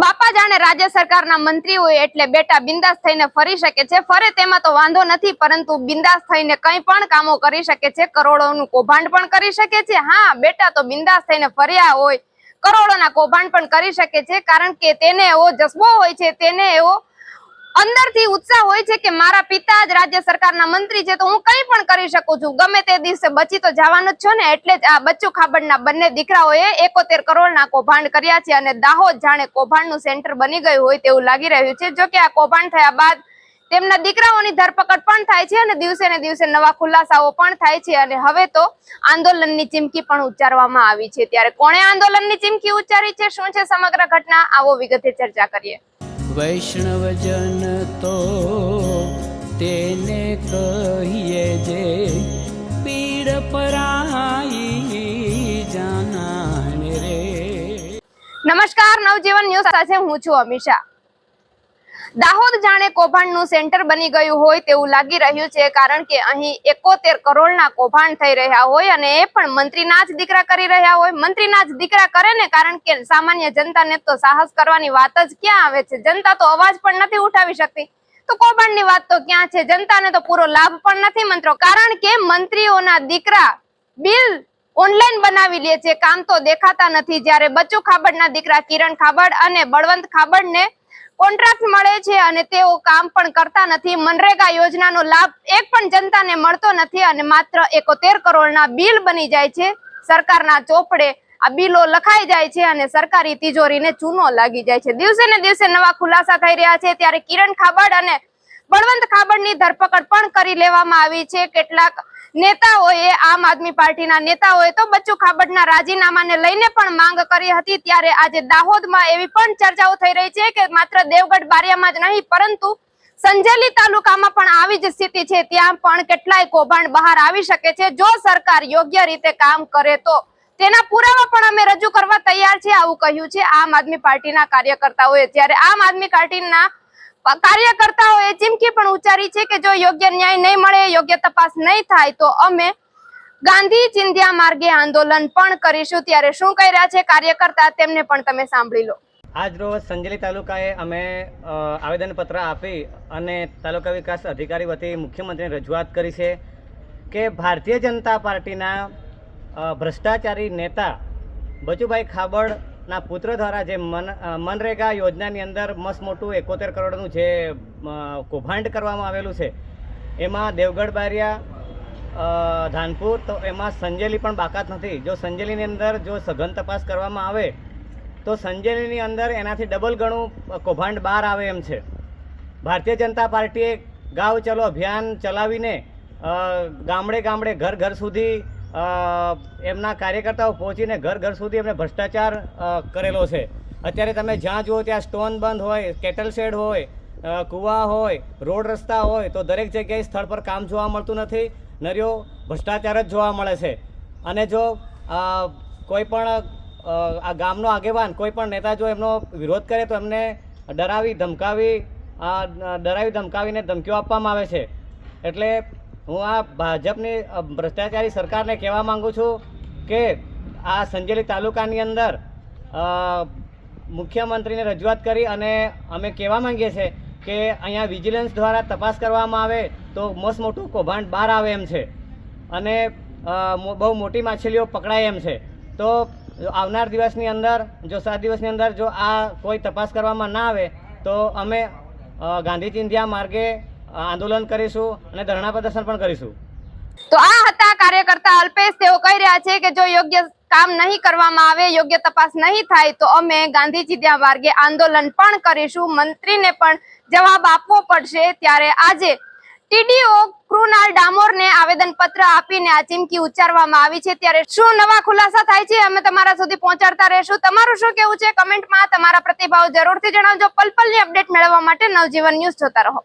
બાપા જાણે રાજ્ય સરકારના મંત્રી હોય એટલે બેટા બિંદાસ થઈને ફરી શકે છે. ફરે તેમાં તો વાંધો નથી, પરંતુ બિંદાસ થઈને કંઈ પણ કામો કરી શકે છે. કરોડોનું કૌભાંડ પણ કરી શકે છે. હા, બેટા તો બિંદાસ થઈને ફર્યા હોય. કરોડોના કૌભાંડ પણ કરી શકે છે, કારણ કે તેને એવો જસ્બો હોય છે, તેને એવો અંદરથી ઉત્સાહ હોય છે કે મારા પિતા જ રાજ્ય સરકારના મંત્રી છે, તો હું કંઈ પણ કરી શકું છું. ગમે તે દિવસે બચી તો જવાનું જ છો ને, એટલે જ આ બચ્ચુ ખાબડના બંને દીકરાઓએ એકોતેર કરોડના કૌભાંડ કર્યા છે અને દાહોદ જાણે કૌભાંડનું સેન્ટર બની ગયું હોય તેવું લાગી રહ્યું છે. જો કે આ કૌભાંડ થયા બાદ તેમના દીકરાઓની ધરપકડ પણ થાય છે અને દિવસે ને દિવસે નવા ખુલાસાઓ પણ થાય છે અને હવે તો આંદોલનની ચીમકી પણ ઉચ્ચારવામાં આવી છે. ત્યારે કોણે આંદોલનની ચીમકી ઉચ્ચારી છે? શું છે સમગ્ર ઘટના? આવો વિગતે ચર્ચા કરીએ. વૈષ્ણવજન તો તેને કહીએ જે પીડ પરાઈ જાનાને રે. નમસ્કાર, નવજીવન ન્યૂઝ સાથે હું છું અમિષા. દાહોદ જાણે કૌભાંડનું સેન્ટર બની ગયું હોય તેવું લાગી રહ્યું છે, કારણ કે અહીં એકોતેર કરોડના કૌભાંડ થઈ રહ્યા હોય અને એ પણ મંત્રીના જ દીકરા કરી રહ્યા હોય. મંત્રીના જ દીકરા કરે ને કારણ કે સામાન્ય જનતાને તો સાહસ કરવાની વાત જ ક્યાં આવે છે? જનતા તો અવાજ પણ નથી ઉઠાવી શકતી. તો કૌભાંડની વાત તો ક્યાં છે? જનતાને તો પૂરો લાભ પણ નથી મંત્રો. કારણ કે મંત્રીઓના દીકરા બિલ ઓનલાઈન બનાવી લે છે. કામ તો દેખાતા નથી. જ્યારે બચ્ચુ ખાબડના દીકરા કિરણ ખાબડ અને બળવંત ખાબડને કોન્ટ્રાક્ટ મળે છે અને તેઓ કામ પણ કરતા નથી. મનરેગા યોજનાનો લાભ એક પણ જનતાને મળતો નથી અને માત્ર એકોતેર કરોડના બિલ બની જાય છે. સરકારના ચોપડે આ બિલો લખાઈ જાય છે અને સરકારી તિજોરીને ચૂનો લાગી જાય છે. દિવસે ને દિવસે નવા ખુલાસા થઈ રહ્યા છે. ત્યારે કિરણ ખાબડ અને બળવંત ખાબડની ધરપકડ પણ કરી લેવામાં આવી છે. કેટલાક નેતાઓએ, આમ આદમી પાર્ટીના નેતાઓએ તો બચ્ચુ ખાબડના રાજીનામાને લઈને પણ માંગ કરી હતી, ત્યારે આજે દાહોદમાં એવી પણ ચર્ચાઓ થઈ રહી છે કે માત્ર દેવગઢ બારિયામાં જ નહીં, પરંતુ સંજેલી તાલુકામાં પણ આવી જ સ્થિતિ છે. ત્યાં પણ કેટલાય કૌભાંડ બહાર આવી શકે છે. જો સરકાર યોગ્ય રીતે કામ કરે તો તેના પુરાવા પણ અમે રજૂ કરવા તૈયાર છે આવું કહ્યું છે આમ આદમી પાર્ટીના કાર્યકર્તાઓએ. જ્યારે આમ આદમી પાર્ટીના કાર્યકર્તાઓએ ચીમકી પણ ઉચ્ચારી છે કે જો યોગ્ય ન્યાય નહીં મળે, યોગ્ય તપાસ નહીં થાય, તો અમે ગાંધી ચિંધ્યા માર્ગે આંદોલન પણ કરીશું. ત્યારે શું કહી રહ્યા છે કાર્યકર્તા, તેમને પણ તમે સાંભળી લો. આજ રોજ સંજલી તાલુકાએ અમે આવેદનપત્ર આપી અને તાલુકા વિકાસ અધિકારી વતી મુખ્યમંત્રીને રજૂઆત કરી છે કે ભારતીય જનતા પાર્ટીના ભ્રષ્ટાચારી નેતા બચુભાઈ ખાબડના પુત્ર દ્વારા જે મન મનરેગા યોજનાની અંદર મસ્ત મોટું એકોતેર કરોડનું જે કૌભાંડ કરવામાં આવેલું છે, એમાં દેવગઢ બારિયા ધાનપુર, તો એમાં સંજેલી પણ બાકાત નથી. જો સંજેલીની અંદર જો સઘન તપાસ કરવામાં આવે, તો સંજેલીની અંદર એનાથી ડબલ ગણું કૌભાંડ બહાર આવે એમ છે. ભારતીય જનતા પાર્ટીએ ગાવ ચલો અભિયાન ચલાવીને ગામડે ગામડે ઘર ઘર સુધી એમના કાર્યકર્તાઓ પહોંચીને ઘર ઘર સુધી એમને ભ્રષ્ટાચાર કરેલો છે. અત્યારે તમે જ્યાં જુઓ ત્યાં સ્ટોન બંધ હોય, કેટલ શેડ હોય કૂવા હોય, રોડ રસ્તા હોય, તો દરેક જગ્યાએ સ્થળ પર કામ જોવા મળતું નથી. નર્યો ભ્રષ્ટાચાર જ જોવા મળે છે. અને જો કોઈ પણ આ ગામનો આગેવાન, કોઈ પણ નેતા જો એમનો વિરોધ કરે તો એમને ડરાવી, ધમકાવી ડરાવી, ધમકાવીને ધમકીઓ આપવામાં આવે છે. એટલે હું આ ભાજપની ભ્રષ્ટાચારી સરકારને કહેવા માંગુ છું કે આ સંજેલી તાલુકાની અંદર મુખ્યમંત્રીને રજૂઆત કરી અને અમે કહેવા માંગીએ છીએ કે અહીંયા વિજિલન્સ દ્વારા તપાસ કરવામાં આવે તો મસ્ત મોટું કૌભાંડ બહાર આવે એમ છે. અને બહુ મોટી માછલીઓ પકડાય એમ છે. તો આવનાર દિવસની અંદર, જો સાત દિવસની અંદર જો આ કોઈ તપાસ કરવામાં ના આવે તો અમે ગાંધી ચિંધ્યા માર્ગે આંદોલન કરીશું અને ધરણા પ્રદર્શન પણ કરીશું. તો આ હતા કાર્યકર્તા અલ્પેશ. તેઓ કહી રહ્યા છે કે જો યોગ્ય કામ નહીં કરવામાં આવે, યોગ્ય તપાસ નહીં થાય, તો અમે ગાંધીજી ત્યાં માર્ગે આંદોલન પણ કરીશું. મંત્રીને પણ જવાબ આપવો પડશે. ત્યારે આજે ટીડીઓ કૃણાલ ડામોરને આવેદન પત્ર આપીને આ ચીમકી ઉચ્ચારવામાં આવી છે. ત્યારે શું નવા ખુલાસા થાય છે? અમે તમારા સુધી પહોંચાડતા રહેશું. તમારું શું કેવું છે? કમેન્ટમાં તમારા પ્રતિભાવ જરૂરથી જણાવજો. પલપલની અપડેટ મેળવવા માટે નવજીવન ન્યૂઝ જોતા રહો.